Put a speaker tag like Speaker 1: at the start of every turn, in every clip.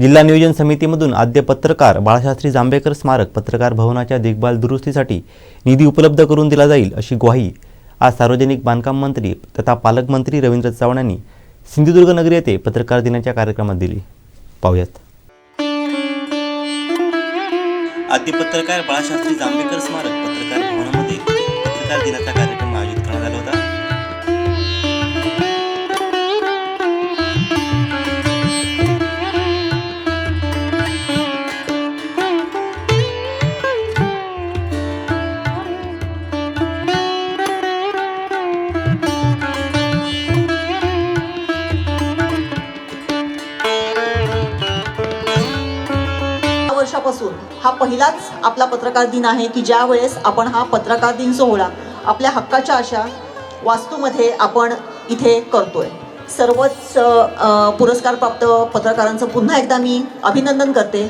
Speaker 1: जिल्हा नियोजन समितीमधून आद्य पत्रकार बाळशास्त्री जांभेकर स्मारक पत्रकार भवनाच्या देखभाल दुरुस्तीसाठी निधी उपलब्ध करून दिला जाईल अशी ग्वाही आज सार्वजनिक बांधकाम मंत्री तथा पालकमंत्री रवींद्र चव्हाण यांनी सिंधुदुर्ग नगरी येथे पत्रकार दिनाच्या कार्यक्रमात दिली. पाहूयात. आद्य पत्रकार बाळशास्त्री जांभेकर स्मारक पत्रकार भवनामध्ये पत्रकार दिनाचा कार्यक्रम
Speaker 2: वर्षापासून हा पहिलाच आपला पत्रकार दिन आहे की ज्या वेळेस आपण हा पत्रकार दिन सोहळा आपल्या हक्काच्या अशा वास्तूमध्ये आपण इथे करतोय. सर्वच पुरस्कारप्राप्त पत्रकारांचं पुन्हा एकदा मी अभिनंदन करते.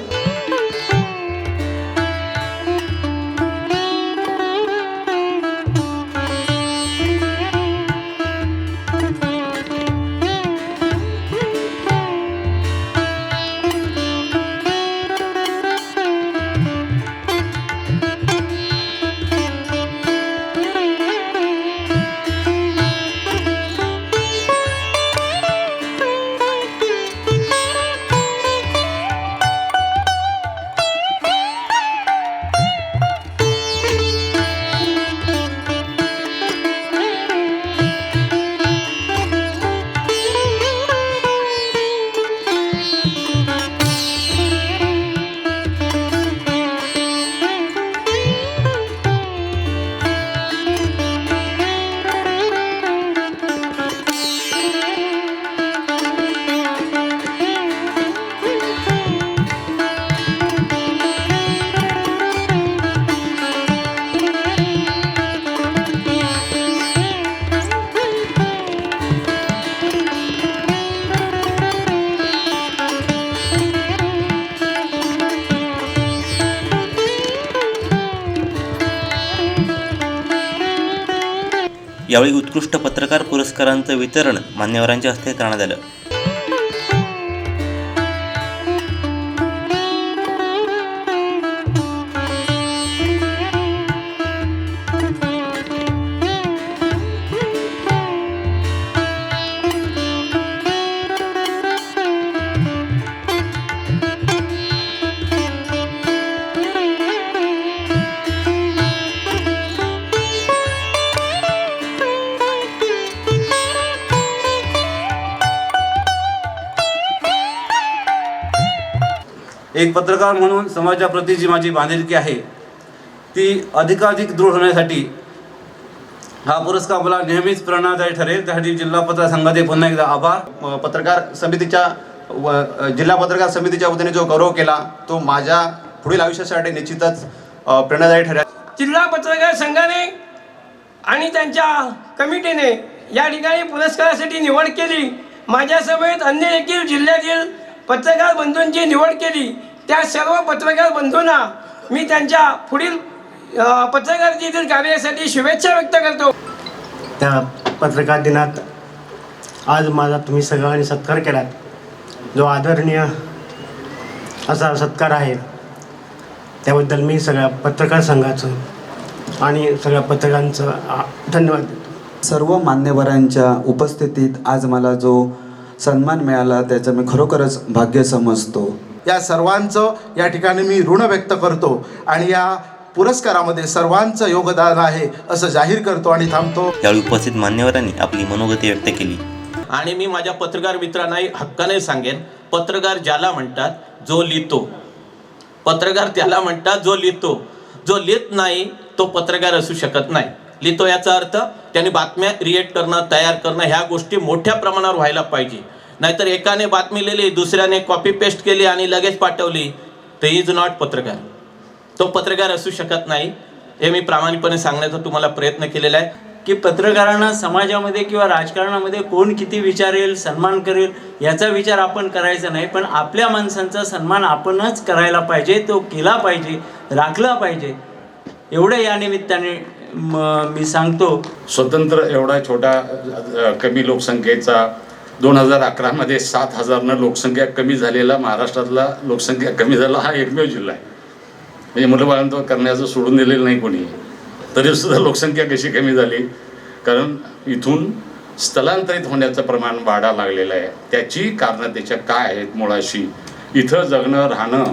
Speaker 1: यावेळी उत्कृष्ट पत्रकार पुरस्कारांचं वितरण मान्यवरांच्या हस्ते करण्यात आलं.
Speaker 3: एक पत्रकार म्हणून समाजाप्रती जी माझी बांधिलकी आहे ती अधिकाधिक दृढ होण्यासाठी हा पुरस्कार मला नेहमीच प्रेरणादायी ठरेल. त्यासाठी जिल्हा पत्रकार संघाचे पुन्हा एकदा आभार.
Speaker 4: पत्रकार समितीच्या व जिल्हा पत्रकार समितीच्या वतीने जो गौरव केला तो माझ्या पुढील आयुष्यासाठी निश्चितच प्रेरणादायी ठरेल.
Speaker 5: जिल्हा पत्रकार संघाने आणि त्यांच्या कमिटीने या ठिकाणी पुरस्कारासाठी निवड केली. माझ्यासमवेत अन्य देखील जिल्ह्यातील पत्रकार बंधूंची निवड केली. त्या सर्व पत्रकार बंधूंना मी त्यांच्या पुढील पत्रकारितेतील कार्यासाठी शुभेच्छा व्यक्त करतो.
Speaker 6: त्या पत्रकार दिनात आज माझा तुम्ही सगळ्यांनी सत्कार केलात. जो आदरणीय असा सत्कार आहे त्याबद्दल मी सगळ्या पत्रकार संघाचं आणि सगळ्या पत्रकारांचं धन्यवाद देतो.
Speaker 7: सर्व मान्यवरांच्या उपस्थितीत आज मला जो सन्मान मिळाला त्याचं मी खरोखरच भाग्य समजतो.
Speaker 4: या सर्वांचं या ठिकाणी मी ऋण व्यक्त करतो आणि या पुरस्कारामध्ये सर्वांचं योगदान आहे असं जाहीर करतो आणि थांबतो.
Speaker 1: यावेळी उपस्थित मान्यवरांनी आपली मनोगती व्यक्त केली.
Speaker 8: आणि मी माझ्या पत्रकार मित्रांनाही हक्काने सांगेन पत्रकार ज्याला म्हणतात जो लिहितो. पत्रकार त्याला म्हणतात जो लिहितो. जो लिहित नाही तो पत्रकार असू शकत नाही. लिहितो याचा अर्थ त्यांनी बातम्या क्रिएट करणं तयार करणं ह्या गोष्टी मोठ्या प्रमाणावर व्हायला पाहिजे. नाहीतर एकाने बातमी लिहिली दुसऱ्याने कॉपी पेस्ट केली आणि लगेच पाठवली तर इज नॉट पत्रकार. तो पत्रकार असू शकत नाही. हे मी प्रामाणिकपणे सांगण्याचा तुम्हाला प्रयत्न केलेला आहे.
Speaker 9: की पत्रकारांना समाजामध्ये किंवा राजकारणामध्ये कोण किती विचारेल सन्मान करेल याचा विचार आपण करायचा नाही पण आपल्या माणसांचा सन्मान आपणच करायला पाहिजे तो केला पाहिजे राखला पाहिजे. एवढं या निमित्ताने म- मी सांगतो.
Speaker 10: स्वतंत्र एवढा छोटा कमी लोकसंख्येचा दोन हजार अकरामध्ये सात हजारनं लोकसंख्या कमी झालेला महाराष्ट्रातला लोकसंख्या कमी झाला हा एकमेव जिल्हा आहे. म्हणजे मुलं बाळंतव करण्याचं सोडून दिलेलं नाही कोणी. तरीसुद्धा लोकसंख्या कशी कमी झाली? कारण इथून स्थलांतरित होण्याचं प्रमाण वाढा लागलेलं आहे. त्याची कारणं त्याच्या काय आहेत मुळाशी? इथं जगणं राहणं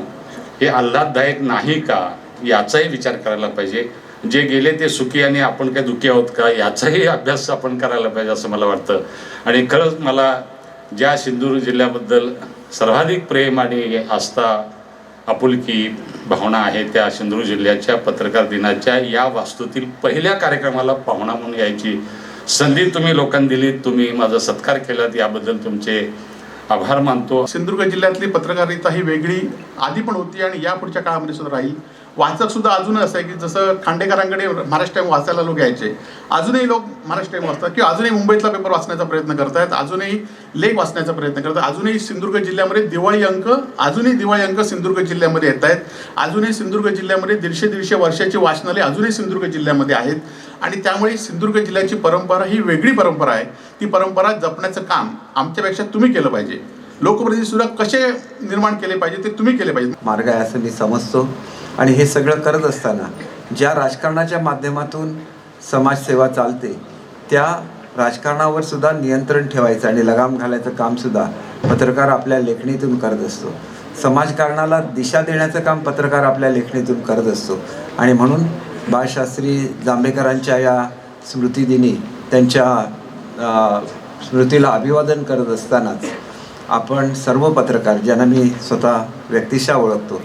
Speaker 10: हे आल्हाददायक नाही का? याचाही विचार करायला पाहिजे. जे गेले ते सुखी आणि आपण काय दुखी आहोत का? याचाही अभ्यास आपण करायला पाहिजे असं मला वाटतं. आणि खरंच मला ज्या सिंधुदुर्ग जिल्ह्याबद्दल सर्वाधिक प्रेम आणि आस्था आपुलकी भावना आहे त्या सिंधुदुर्ग जिल्ह्याच्या पत्रकार दिनाच्या या वास्तूतील पहिल्या कार्यक्रमाला पाहुणा म्हणून यायची संधी तुम्ही लोकांनी दिली तुम्ही माझा सत्कार केलात याबद्दल तुमचे आभार मानतो.
Speaker 4: सिंधुदुर्ग जिल्ह्यातली पत्रकारिता ही वेगळी आधी पण होती आणि या पुढच्या काळामध्ये सुद्धा राहील. वाचक सुद्धा अजून असं आहे की जसं खांडेकरांकडे महाराष्ट्र टाइम वाचायला लोक यायचे. अजूनही लोक महाराष्ट्र टाईम वाचतात किंवा अजूनही मुंबईतला पेपर वाचण्याचा प्रयत्न करतायत अजूनही लेख वाचण्याचा प्रयत्न करतात अजूनही सिंधुदुर्ग जिल्ह्यामध्ये दिवाळी अंक अजूनही दिवाळी अंक सिंधुदुर्ग जिल्ह्यामध्ये येत आहेत अजूनही सिंधुदुर्ग जिल्ह्यामध्ये दीडशे दीडशे वर्षाची वाचनालय अजूनही सिंधुदुर्ग जिल्ह्यामध्ये आहेत. आणि त्यामुळे सिंधुदुर्ग जिल्ह्याची परंपरा ही वेगळी परंपरा आहे. ती परंपरा जपण्याचं काम आमच्यापेक्षा तुम्ही केलं पाहिजे. लोकप्रतिनिधी सुद्धा कसे निर्माण केले पाहिजे ते तुम्ही केले पाहिजे?
Speaker 7: मार्ग आहे असं मी समजतो. आणि हे सगळं करत असताना ज्या राजकारणाच्या माध्यमातून समाजसेवा चालते त्या राजकारणावर सुद्धा नियंत्रण ठेवायचं आणि लगाम घालायचं कामसुद्धा पत्रकार आपल्या लेखणीतून करत असतो. समाजकारणाला दिशा देण्याचं काम पत्रकार आपल्या लेखणीतून करत असतो. आणि म्हणून बाळशास्त्री जांभेकरांच्या या स्मृतिदिनी त्यांच्या स्मृतीला अभिवादन करत असतानाच आपण सर्व पत्रकार ज्यांना मी स्वतः व्यक्तिशः ओळखतो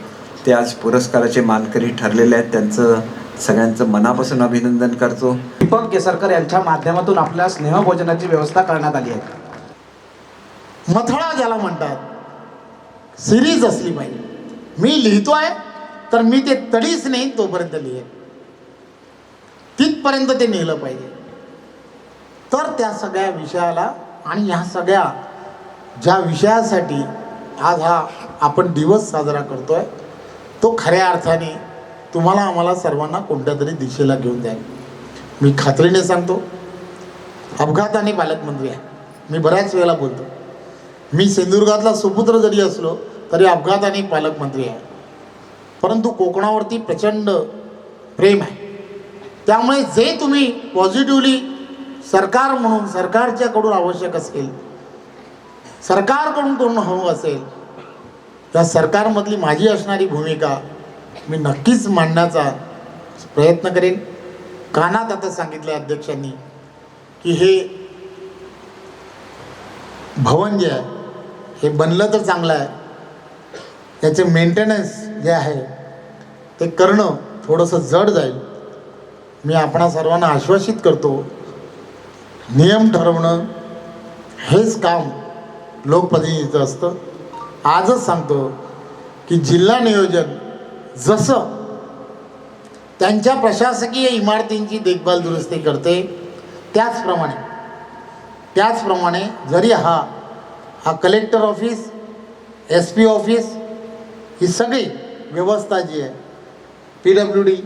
Speaker 7: ते आज पुरस्काराचे मानकरी ठरलेले आहेत. त्यांचं सगळ्यांचं मनापासून अभिनंदन करतो.
Speaker 6: दीपक केसरकर यांच्या माध्यमातून आपल्या स्नेहभोजनाची व्यवस्था करण्यात आली आहे.
Speaker 11: मथळा ज्याला म्हणतात सिरीज असली पाहिजे मी लिहितोय तर मी ते तडीच नाही तोपर्यंत लिहेन. तिथपर्यंत ते नेलं पाहिजे. तर त्या सगळ्या विषयाला आणि ह्या सगळ्या ज्या विषयासाठी आज हा आपण दिवस साजरा करतो आहे तो खऱ्या अर्थाने तुम्हाला आम्हाला सर्वांना कोणत्या तरी दिशेला घेऊन जाईल. मी खात्रीने सांगतो अपघात आणि पालकमंत्री आहे. मी बऱ्याच वेळेला बोलतो मी सिंधुदुर्गातला सुपुत्र जरी असलो तरी अपघात आणि पालकमंत्री आहे. परंतु कोकणावरती प्रचंड प्रेम आहे. त्यामुळे जे तुम्ही पॉझिटिव्हली सरकार म्हणून सरकारच्याकडून आवश्यक असेल सरकारकडून करून हवं असेल त्या सरकारमधली माझी असणारी भूमिका मी नक्कीच मांडण्याचा प्रयत्न करेन. कानात आता सांगितलं अध्यक्षांनी की हे भवन जे आहे हे बनलं तर चांगलं आहे. याचे मेंटेनन्स जे आहे ते करणं थोडंसं जड जाईल. मी आपणा सर्वांना आश्वासित करतो नियम ठरवणं हेच काम लोकप्रतिनिधीचं असतं. आजच सांगतो की जिल्हा नियोजन जसं त्यांच्या प्रशासकीय इमारतींची देखभाल दुरुस्ती करते त्याचप्रमाणे त्याचप्रमाणे जरी हा हा collector office S P office ही सगळी व्यवस्था जी आहे पी डब्ल्यू डी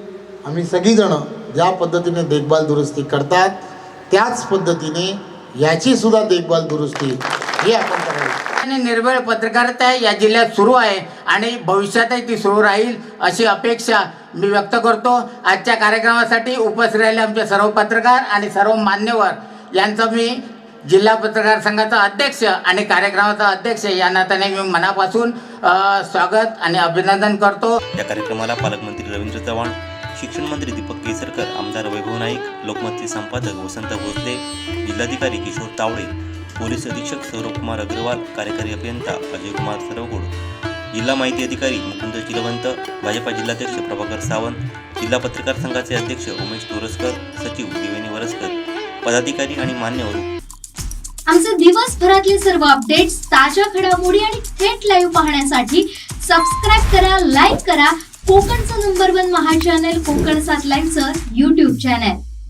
Speaker 11: आम्ही सगळीजणं ज्या पद्धतीने देखभाल दुरुस्ती करतात त्याच पद्धतीने याचीसुद्धा देखभाल दुरुस्ती ही आपण
Speaker 12: आणि निर्भय पत्रकारिता या जिल्ह्यात सुरू आहे आणि भविष्यातही ती सुरू राहील अशी अपेक्षा मी व्यक्त करतो. आजच्या कार्यक्रमासाठी उपस्थित राहिले आमचे सर्व पत्रकार आणि सर्व मान्यवर. यांचं मी जिल्हा पत्रकार संघाचा अध्यक्ष आणि कार्यक्रमाचा अध्यक्ष या नात्याने मी मनापासून स्वागत आणि अभिनंदन करतो.
Speaker 1: या कार्यक्रमाला पालकमंत्री रवींद्र चव्हाण शिक्षण मंत्री दीपक केसरकर आमदार वैभव नाईक लोकमतचे संपादक वसंत भोसले जिल्हाधिकारी किशोर तावडे पोलीस अधीक्षक सौरभकुमार अग्रवाल कार्यकारी अभियंता अजय कुमार सरवगोड जिल्हा माहिती अधिकारी मुकुंद चिलवंत भाजपा जिल्हाध्यक्ष प्रभाकर सावंत जिल्हा पत्रकार संघाचे अध्यक्ष उमेश तोरसकर सचिव त्रिवेणी वरसकर पदाधिकारी आणि मान्यवर.
Speaker 13: आमचे दिवसभरातले सर्व अपडेट्स ताज्या घडामोडी आणि थेट लाईव्ह पाहण्यासाठी सबस्क्राईब करा लाईक करा. कोकणचं नंबर वन महा चॅनल कोकण सात लाईव्हचं युट्यूब चॅनल